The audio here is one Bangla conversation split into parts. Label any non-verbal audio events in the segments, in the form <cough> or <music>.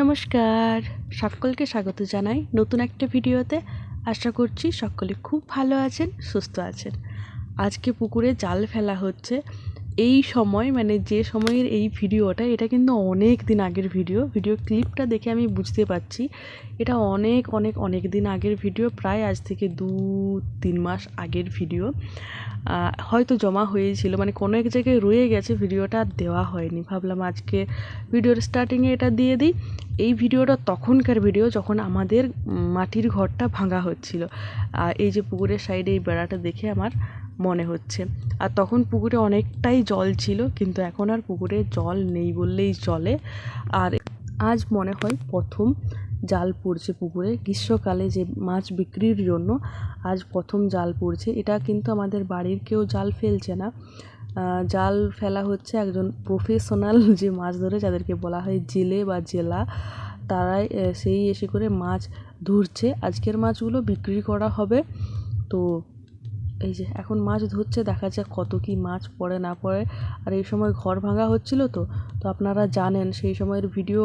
নমস্কার। সকলকে স্বাগত জানাই নতুন একটা ভিডিওতে। আশা করছি সকলে খুব ভালো আছেন, সুস্থ আছেন। আজকে পুকুরে জাল ফেলা হচ্ছে। এই সময় মানে যে সময়ের এই ভিডিওটা, এটা কিন্তু অনেক দিন আগের ভিডিও। ভিডিও ক্লিপটা দেখে আমি বুঝতে পারছি, এটা অনেক অনেক অনেক দিন আগের ভিডিও, প্রায় আজ থেকে দু, তিন মাস আগের ভিডিও। হয়তো জমা হয়েছিল মানে কোনো এক জায়গায় রয়ে গেছে, ভিডিওটা দেওয়া হয়নি। ভাবলাম আজকে ভিডিওর স্টার্টিংয়ে এটা দিয়ে দিই। এই ভিডিওটা তখনকার ভিডিও যখন আমাদের মাটির ঘরটা ভাঙা হচ্ছিল। এই যে পুকুরের সাইডে এই বেড়াটা দেখে আমার মনে হচ্ছে। আর তখন পুকুরে অনেকটাই জল ছিল, কিন্তু এখন আর পুকুরে জল নেই বললেই চলে। আর আজ মনে হয় প্রথম জাল পড়ছে পুকুরে। গ্রীষ্মকালে যে মাছ বিক্রির জন্য আজ প্রথম জাল পড়ছে। এটা কিন্তু আমাদের বাড়ির কেউ জাল ফেলছে না। জাল ফেলা হচ্ছে একজন প্রফেশনাল যে মাছ ধরে, যাদেরকে বলা হয় জেলে বা জেলা। তারাই সেই এসে করে মাছ ধরছে। আজকের মাছগুলো বিক্রি করা হবে। তো এই যে এখন মাছ ধরছে, দেখা যাক কত কি মাছ পড়ে না পড়ে। আর এই সময় ঘর ভাঙা হচ্ছিল তো তো আপনারা জানেন, সেই সময়ের ভিডিও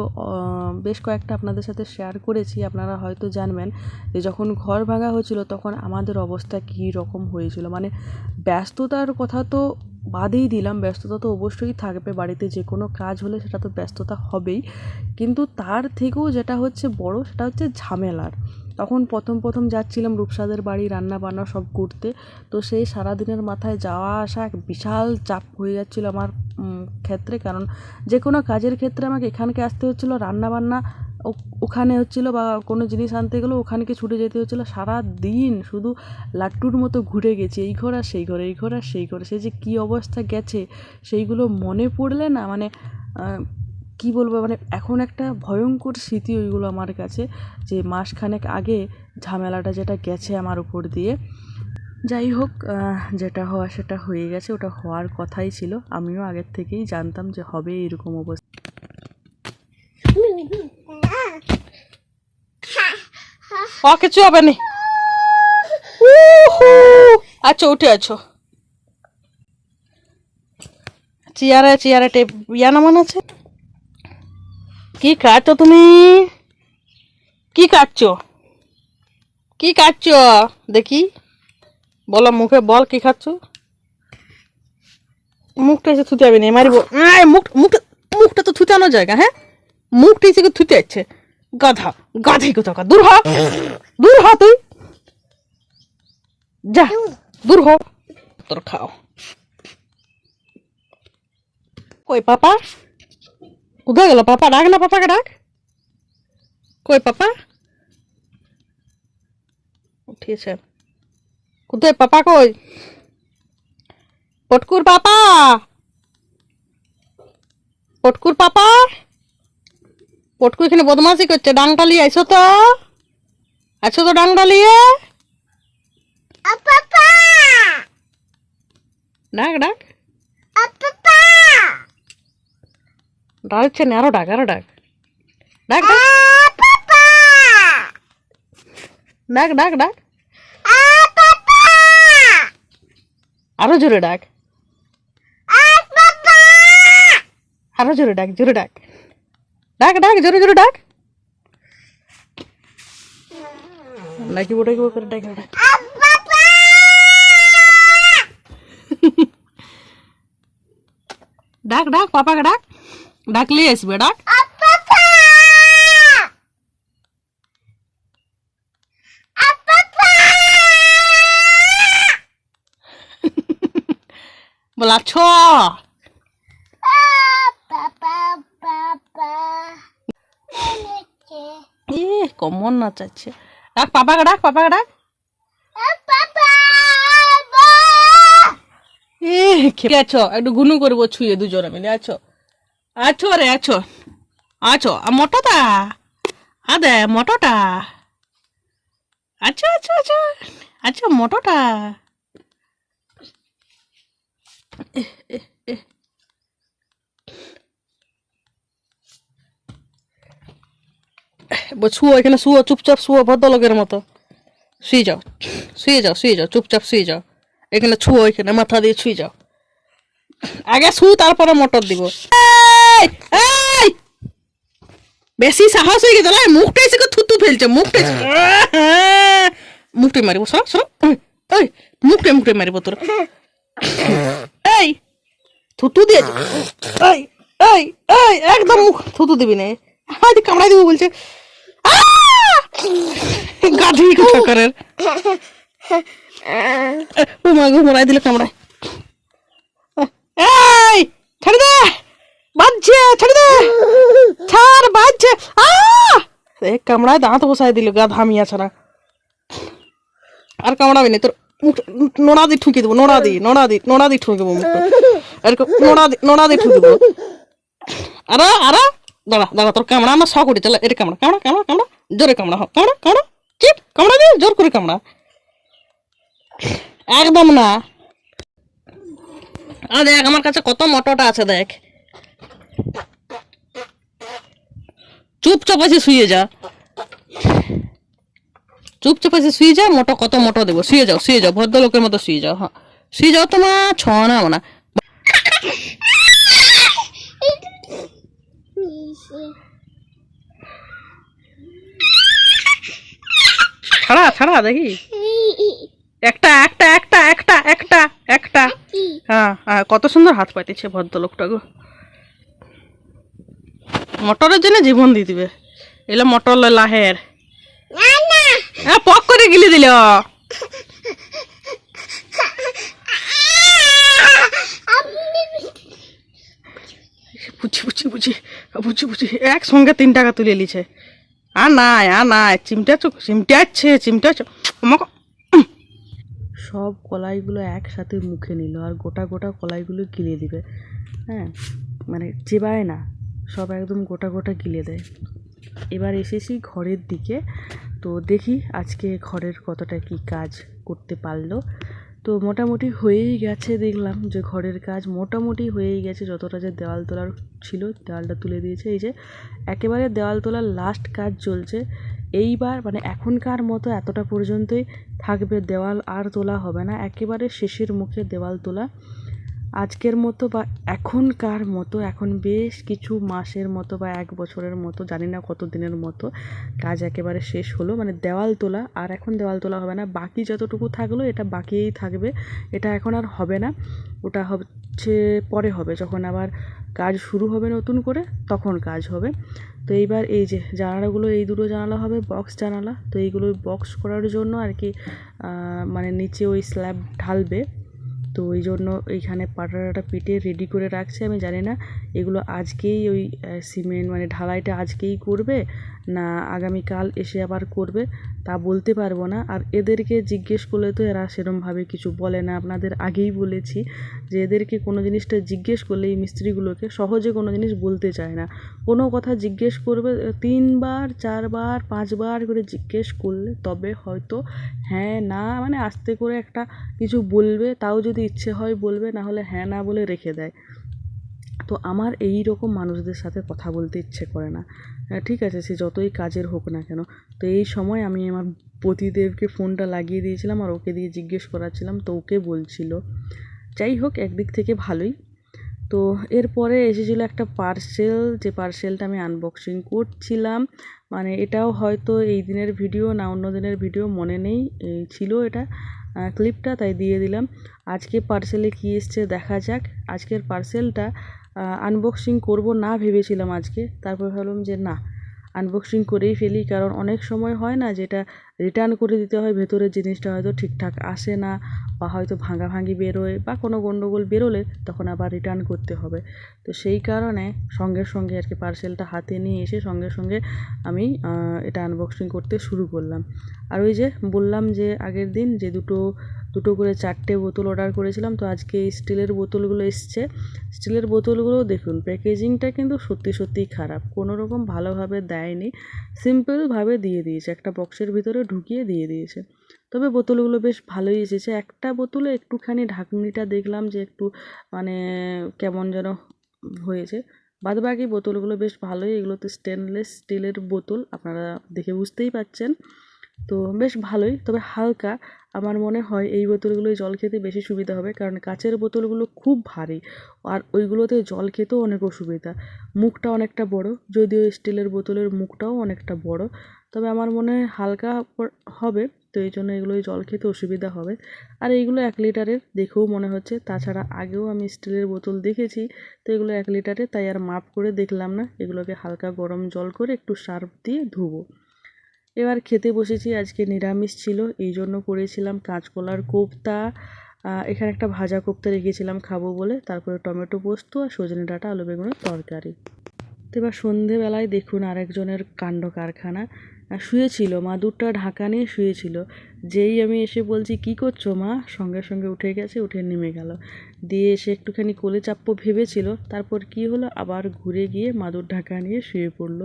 বেশ কয়েকটা আপনাদের সাথে শেয়ার করেছি, আপনারা হয়তো জানবেন যে যখন ঘর ভাঙা হচ্ছিল তখন আমাদের অবস্থা কী রকম হয়েছিল। মানে ব্যস্ততার কথা তো বাদেই দিলাম, ব্যস্ততা তো অবশ্যই থাকবে, বাড়িতে যে কোনো কাজ হলে সেটা তো ব্যস্ততা হবেই। কিন্তু তার থেকেও যেটা হচ্ছে বড়, সেটা হচ্ছে ঝামেলার। তখন প্রথম প্রথম যাচ্ছিলাম রূপসাদের বাড়ি রান্না বান্না সব করতে। তো সেই সারাদিনের মাথায় যাওয়া আসা এক বিশাল চাপ হয়ে যাচ্ছিল আমার ক্ষেত্রে। কারণ যে কোনো কাজের ক্ষেত্রে আমাকে এখানকে আসতে হচ্ছিল, রান্না বান্না ওখানে হচ্ছিল বা কোনো জিনিস আনতে গেলেও ওখানকে ছুটে যেতে হচ্ছিল। সারা দিন শুধু লাট্টুর মতো ঘুরে গেছি, এই ঘর আর সেই ঘরে, এই ঘর আর সেই ঘরে। সে যে কী অবস্থা গেছে, সেইগুলো মনে পড়লে না মানে কি বলব মানে এখন একটা ভয়ঙ্কর স্মৃতি ওইগুলো আমার কাছে যে মাসখানেক আগে ঝামেলাটা যেটা গেছে আমার উপর দিয়ে। যাই হোক যেটা হওয়া সেটা হয়ে গেছে, ওটা হওয়ার কথাই ছিল। আমিও আগের থেকেই জানতাম যে হবে এরকম অবস্থা। কিছু হবে নি। আচ্ছা উঠে আছো। চেয়ারে চেয়ারে টেপ ইয়া নামান আছে? কি কাটছো তুমি? কি কাটছো? কি কাটছো? দেখি। বলো, মুখে বল, কি খাচ্ছ? মুখটা এসে থুতে না, মারিব। মুখ মুখটা মুখটা তো থুতানো জায়গা হ্যাঁ? মুখটা এসে থুতে যাচ্ছে। গাধা, গাধি কোথাকার? দূর হ। দূর হ তুই। যা, দূর হ। তোর খাও। কই, পাপা? কোথায় গেল পাপা ডাক না পাপাকে ডাক। কই পাপা? উঠিয়েছে। কোথায়? পাপা কই? পটকুর পাপা! পটকুর পাপা! পটকু এখানে বদমাশি করছে ডাংটা লিয়ে আইসো তো। আছো তো ডাংটা লিয়ে ডাক ডাক। ডাকছে না আরও ডাক আরও ডাক। ডাক ডাক। ডাক ডাক আরও জোরে ডাক। আরও জোরে ডাক জোরে ডাক। ডাক ডাক জোরে জোরে ডাক। ডাকিব ডাকিব করে ডাক ডাক। <laughs> ডাক ডাক পাপাকে ডাক। ডাকলে আসবে ডাক। <laughs> বলা ছ। এ কমন নাচাচ্ছে। ডাক পাপাকে ডাক পাপাকে ডাক। এ খেয়ে আছো। একটু গুনু করব ছুঁয়ে দুজনে মিলে আছো। আছো রে, আছো। আছো। মোটোটা? আদে, মোটোটা? আচ্ছা আচ্ছা আচ্ছা আচ্ছা মোটোটা? শুয়ো এখানে, শুয়ো, চুপচাপ শুয়ো, ভদ্রলোকের মতো। শুয়ে যাও। শুয়ে যাও শুয়ে যাও, চুপচাপ শুয়ে যাও। এখানে ছুয়ো এখানে মাথা দিয়ে ছুঁয়ে যাও। আগে শু তারপরে মোটর দিব। এই, এই! বেশি সাহস হয়ে গেছে লাই মুখটাই সে থুতু ফেলছে মুখটাই মুখটাই মারিব সর সর ওই, ওই মুখটাই মুখটাই মারিব তোর। এই থুতু দিয়েছে। এই এই এই একদম মুখ থুতু দিবি না। হাতে কামড়াই দিব বলছে! গাধি কোথাকারের ও মা গো মরাই দিলে কামড়ায় এই ছেড়ে দে বাজছে ছেড়ে দে ছাড় বাজছে আহ এক কামড়ায় দাঁত বসাই দিল গাধা মিয়া ছাড়া। আর কামড়াবি না, তোর মুখ নোড়া দিয়ে ঠুকে দেবো, নোড়া দি নোড়া দি নোড়া দি ঠুকে দেবো মুখটা। এরকম নোড়া দি নোড়া দিয়ে ঠুকে দেবো। আরে আরে, দাঁড়া দাঁড়া, তোর কামড়া আমার শখ উঠে, চলে, এটা কামড়া কামড়া কামড়া কামড়া, জোরে কামড়া হোক কামড়া কামড়া, চিপ, কামড়া দিয়ে জোর করে কামড়া। একদম না। আ দেখ, আমার কাছে কত মটরটা আছে, দেখ। চুপচাপ আছে শুয়ে যা। চুপচাপ আছে শুয়ে যা মোটো কত মোটো দেবো। শুয়ে যাও শুয়ে যাও ভদ্রলোকের মতো শুয়ে যাও হ্যাঁ। শুয়ে যাও তোমার ছ না না। ছাড়া ছাড়া দেখি। একটা একটা একটা একটা একটা একটা। হ্যাঁ হ্যাঁ কত সুন্দর হাত পাইতেছে ভদ্রলোকটা গো। মটরের জন্য জীবন দিয়ে দিবে। এলো মটর লয় লাহের। হ্যাঁ পক করে গিলে দিল। বুঝি বুঝি বুঝি বুঝি বুঝি। একসঙ্গে তিন টাকা তুলে নিছে আর নাই আর নাই। চিমটা চোখ চিমটাচ্ছে চিমটাচ্ছে আমাকে সব কলাইগুলো একসাথে মুখে নিল আর গোটা গোটা কলাইগুলো গিলে দিবে। হ্যাঁ মানে চেবায় না। সব একদম গোটা গোটা গিলে দেয়। এবার এসেছি ঘরের দিকে। তো দেখি আজকে ঘরের কতটা কি কাজ করতে পারল। তো মোটামুটি হয়েই গেছে দেখলাম যে ঘরের কাজ মোটামুটি হয়েই গেছে। যতটা যে দেওয়াল তোলার ছিল দেওয়ালটা তুলে দিয়েছে। এই যে একেবারে দেওয়াল তোলার লাস্ট কাজ চলছে। এইবার মানে এখনকার মতো এতটা পর্যন্তই থাকবে দেওয়াল আর তোলা হবে না। একেবারে শেষের মুখে দেওয়াল তোলা। আজকের মতো বা এখনকার মতো, এখন বেশ কিছু মাসের মতো বা এক বছরের মতো, জানি না কত দিনের মতো, কাজ একেবারে শেষ হলো। মানে দেওয়াল তোলা, আর এখন দেওয়াল তোলা হবে না। বাকি যতটুকু থাকল, এটা বাকিই থাকবে। এটা এখন আর হবে না। ওটা হচ্ছে পরে হবে। যখন আবার কাজ শুরু হবে নতুন করে, তখন কাজ হবে। তো এইবার এই যে জানালাগুলো, এই দুটো জানালা হবে, বক্স জানালা। তো এইগুলো বক্স করার জন্য আর কি মানে নিচে ওই স্ল্যাব ঢালবে। তো ওই জন্য এইখানে পিটে রেডি করে রাখছে, আমি জানি না। এগুলো আজকেই ওই সিমেন্ট মানে ঢালাইটা আজকেই করবে না আগামীকাল এসে আবার করবে? তা বলতে পারব না। আর এদেরকে জিজ্ঞেস করলে তো এরা সেরমভাবে কিছু বলে না। আপনাদের আগেই বলেছি যে এদেরকে কোনো জিনিসটা জিজ্ঞেস করলে এই মিস্ত্রিগুলোকে সহজে কোনো জিনিস বলতে চায় না। কোনো কথা জিজ্ঞেস করবে, তিনবার, চারবার, পাঁচবার করে জিজ্ঞেস করলে তবে হয়তো হ্যাঁ না মানে আস্তে করে একটা কিছু বলবে, তাও যদি ইচ্ছে হয় বলবে, না হলে হ্যাঁ না বলে রেখে দেয়। তো আমার এই রকম মানুষদের সাথে কথা বলতে ইচ্ছে করে না। ঠিক আছে, সে যতই কাজের হোক না কেন। তো এই সময় আমি আমার পতিদেবকে ফোনটা লাগিয়ে দিয়েছিলাম আর ওকে দিয়ে জিজ্ঞেস করাচ্ছিলাম, তো ওকে বলছিল। যাই হোক, একদিক থেকে ভালোই। তো এরপরে এসেছিল একটা পার্সেল যে পার্সেলটা আমি আনবক্সিং করছিলাম। মানে এটাও হয়তো এই দিনের ভিডিও না অন্য দিনের ভিডিও, মনে নেই ছিল এটা ক্লিপটা তাই দিয়ে দিলাম। আজকে পার্সেলে কী এসছে দেখা যাক। আজকের পার্সেলটা আনবক্সিং করব না ভেবেছিলাম আজকে। তারপর ভাবলাম যে না আনবক্সিং করেই ফেলি, কারণ অনেক সময় হয় না যেটা রিটার্ন করে দিতে হয়, ভেতরের জিনিসটা হয়তো ঠিকঠাক আসে না বা হয়তো ভাঙাভাঙি বেরোয় বা কোনো গণ্ডগোল বেরোলে তখন আবার রিটার্ন করতে হবে। তো সেই কারণে সঙ্গে সঙ্গে আর কি পার্সেলটা হাতে নিয়ে এসে সঙ্গে সঙ্গে আমি এটা আনবক্সিং করতে শুরু করলাম। আর ওই যে বললাম যে আগের দিন যে দুটো দুটো করে চারটে বোতল অর্ডার করেছিলাম, তো আজকে এই স্টিলের বোতলগুলো এসছে। স্টিলের বোতলগুলো দেখুন প্যাকেজিংটা কিন্তু সত্যি সত্যিই খারাপ, কোনো রকম ভালোভাবে দেয়নি সিম্পলভাবে দিয়ে দিয়েছে, একটা বক্সের ভিতরে ঢুকিয়ে দিয়ে দিয়েছে। তবে বোতলগুলো বেশ ভালোই এসেছে, একটা বোতলে একটুখানি ঢাকনিটা দেখলাম যে একটু মানে কেমন যেন হয়েছে। বাদবাকি বোতলগুলো বেশ ভালোই এগুলো তো স্টেনলেস স্টিলের বোতল, আপনারা দেখে বুঝতেই পাচ্ছেন। তো বেশ ভালোই। তবে হালকা। আমার মনে হয় এই বোতলগুলোয় জল খেতে বেশি সুবিধা হবে, কারণ কাচের বোতলগুলো খুব ভারী। আর ওইগুলোতে জল খেতেও অনেক অসুবিধা। মুখটা অনেকটা বড়, যদিও স্টিলের বোতলের মুখটাও অনেকটা বড়। তবে আমার মনে হয় হালকা হবে, তো এই জন্য এগুলোয় জল খেতে অসুবিধা হবে। আর এইগুলো এক লিটারের, দেখেও মনে হচ্ছে। তাছাড়া আগেও আমি স্টিলের বোতল দেখেছি, তো এগুলো এক লিটারের তাই আর মাপ করে দেখলাম না। এগুলোকে হালকা গরম জল করে একটু সার্ফ দিয়ে ধুবো। এবার খেতে বসেছি, আজকে নিরামিষ ছিল, এই জন্য করেছিলাম কাঁচকলার কোপ্তা। এখানে একটা ভাজা কোপ্তা রেখেছিলাম খাব বলে, তারপরে টমেটো পোস্ত আর সজনে ডাঁটা, আলু বেগুনের তরকারি। তো এবার সন্ধেবেলায় দেখুন আরেকজনের কাণ্ড কারখানা। আহ, শুয়েছিল মা দুধটা ঢাকা নিয়ে শুয়েছিল। যেই আমি এসে বলছি কি করছ মা? সঙ্গে সঙ্গে উঠে গেছে উঠে নেমে গেল। দিয়ে এসে একটুখানি কোলে চাপ্পো ভেবেছিল তারপর কি হলো? আবার ঘুরে গিয়ে মাদুর ঢাকা নিয়ে শুয়ে পড়ল।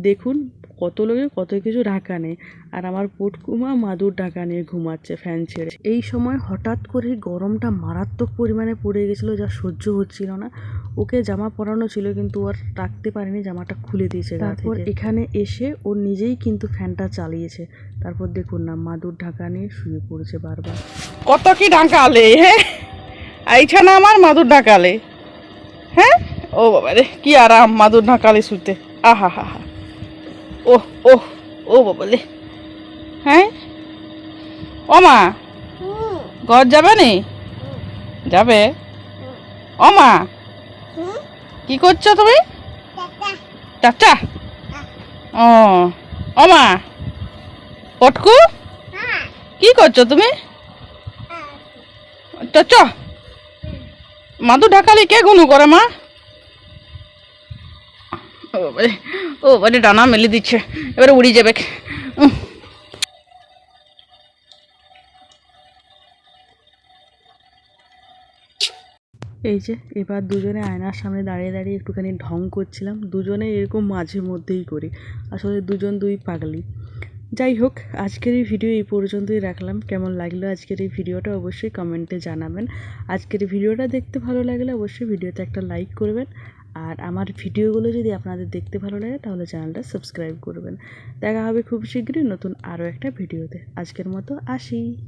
দেখুন কত লোকে কত কিছু ঢাকা নেই। আর আমার পুটকুমা মাদুর ঢাকা নিয়ে ঘুমাচ্ছে ফ্যান ছেড়ে। এই সময় হঠাৎ করে গরমটা মারাত্মক পরিমাণে পড়ে গেছিল যা সহ্য হচ্ছিল না। ওকে জামা পরানো ছিল কিন্তু ও আর রাখতে পারেনি জামাটা খুলে দিয়েছে তারপর এখানে এসে ও নিজেই কিন্তু ফ্যানটা চালিয়েছে। তারপর দেখুন না মাদুর ঢাকা নিয়ে শুয়ে পড়েছে বারবার। কত কি ঢাকালে হ্যাঁ? এইখানে আমার মাদুর ঢাকালে। হ্যাঁ? ও বাবা রে কি আরাম মাদুর ঢাকালে শুতে। আহা হা হা। ও ও ও বাবা রে। হ্যাঁ? ও মা ঘর যাবে নি? যাবে? ও মা। কি করছ তুমি? চাচা ও ও মা। পটকু? কি করছ তুমি? চ। মাদু ঢাকালি কে গুনু করে মা? ও বাবারে ও বাবারে, ডানা মেলে দিচ্ছে। এবারে উড়ি যাবে। এই যে, এবার দুজনে আয়নার সামনে দাঁড়িয়ে দাঁড়িয়ে একটুখানি ঢং করছিলাম। দুজনে এরকম মাঝে মধ্যেই করি। আসলে দুজন দুই পাগলি। যাই হোক, আজকের এই ভিডিও এই পর্যন্তই রাখলাম। কেমন লাগল আজকের এই ভিডিওটা অবশ্যই কমেন্টে জানাবেন। আজকের ভিডিওটা দেখতে ভালো লাগলে অবশ্যই ভিডিওতে একটা লাইক করবেন। আর আমার ভিডিওগুলো যদি আপনাদের দেখতে ভালো লাগে, তাহলে চ্যানেলটা সাবস্ক্রাইব করবেন। দেখা হবে খুব শীঘ্রই নতুন আরও একটা ভিডিওতে। আজকের মতো আসি।